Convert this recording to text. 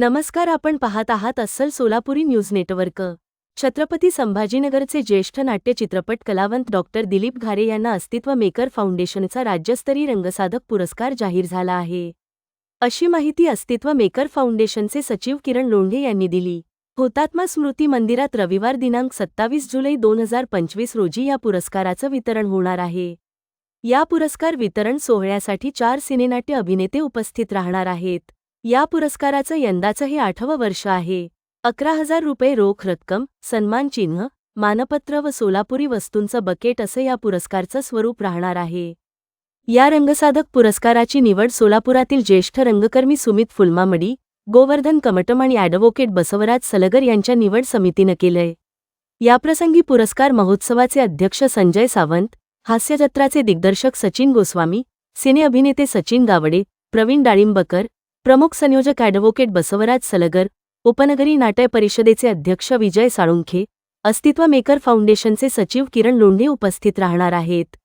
नमस्कार आपण पाहत आहात अस्सल सोलापुरी न्यूज नेटवर्क. छत्रपती संभाजीनगरचे ज्येष्ठ नाट्य चित्रपट कलावंत डॉक्टर दिलीप घारे यांना अस्तित्व मेकर फाउंडेशनचा राज्यस्तरीय रंगसाधक पुरस्कार जाहीर झाला आहे. अशी माहिती अस्तित्व मेकर फाउंडेशनचे सचिव किरण लोंढे यांनी दिली. हुतात्मा स्मृती मंदिरात रविवार दिनांक सत्तावीस जुलै दोन हजार पंचवीस रोजी या पुरस्काराचं वितरण होणार आहे. या पुरस्कार वितरण सोहळ्यासाठी चार सिनेनाट्य अभिनेते उपस्थित राहणार आहेत. या पुरस्काराचं यंदाचं हे आठवं वर्ष आहे. अकरा हजार रुपये रोख रक्कम सन्मानचिन्ह मानपत्र व सोलापुरी वस्तूंचं बकेट असं या पुरस्कारचं स्वरूप राहणार आहे. या रंगसाधक पुरस्काराची निवड सोलापुरातील ज्येष्ठ रंगकर्मी सुमित फुलमामडी गोवर्धन कमटम आणि ॲडव्होकेट बसवराज सलगर यांच्या निवड समितीनं केलंय. याप्रसंगी पुरस्कार महोत्सवाचे अध्यक्ष संजय सावंत हास्यजत्राचे दिग्दर्शक सचिन गोस्वामी सिने अभिनेते सचिन गावडे प्रवीण डाळिंबकर प्रमुख संयोजक ॲडव्होकेट बसवराज सलगर उपनगरी नाट्य परिषदेचे अध्यक्ष विजय साळुंखे अस्तित्व मेकर फाउंडेशनचे सचिव किरण लोंढे उपस्थित राहणार आहेत.